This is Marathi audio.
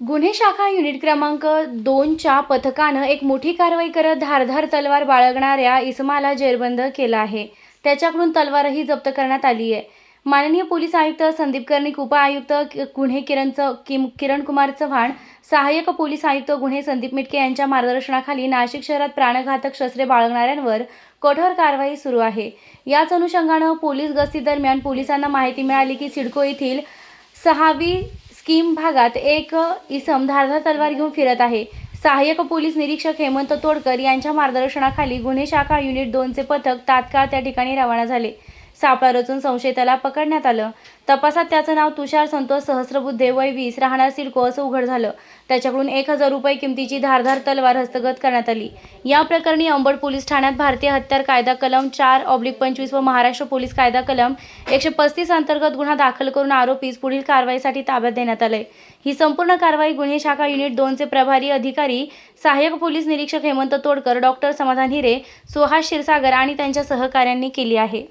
गुन्हे शाखा युनिट क्रमांक दोनच्या पथकानं एक मोठी कारवाई करत धारधार तलवार बाळगणाऱ्या इसमाला जेरबंद केला आहे. त्याच्याकडून तलवारही जप्त करण्यात आली आहे. माननीय पोलीस आयुक्त संदीप कर्णिक उपआयुक्त गुन्हे किरण किम किरण कुमार चव्हाण सहाय्यक पोलीस आयुक्त गुन्हे संदीप मिटके यांच्या मार्गदर्शनाखाली नाशिक शहरात प्राणघातक शस्त्रे बाळगणाऱ्यांवर कठोर कारवाई सुरू आहे. याच अनुषंगानं पोलीस गस्तीदरम्यान पोलिसांना माहिती मिळाली की सिडको येथील सहावी स्कीम भागात एक इसम धारधार तलवार घेऊन फिरत आहे. सहाय्यक पोलीस निरीक्षक हेमंत तोडकर यांच्या मार्गदर्शनाखाली गुन्हे शाखा युनिट दोनचे पथक तात्काळ त्या ठिकाणी रवाना झाले. सापळा रचून संशयिताला पकडण्यात आलं. तपासात त्याचं नाव तुषार संतोष सहस्रबुद्धे वय वीस राहणार सिडको असं उघड झालं. त्याच्याकडून एक हजार रुपये किमतीची धारधार तलवार हस्तगत करण्यात आली. या प्रकरणी अंबड पोलीस ठाण्यात भारतीय हत्यार कायदा कलम चार ऑब्लिक पंचवीस व महाराष्ट्र पोलीस कायदा कलम एकशे पस्तीस अंतर्गत गुन्हा दाखल करून आरोपीस पुढील कारवाईसाठी ताब्यात देण्यात आलंय. ही संपूर्ण कारवाई गुन्हे शाखा युनिट दोनचे प्रभारी अधिकारी सहाय्यक पोलीस निरीक्षक हेमंत तोडकर डॉक्टर समाधान हिरे सुहास क्षीरसागर आणि त्यांच्या सहकाऱ्यांनी केली आहे.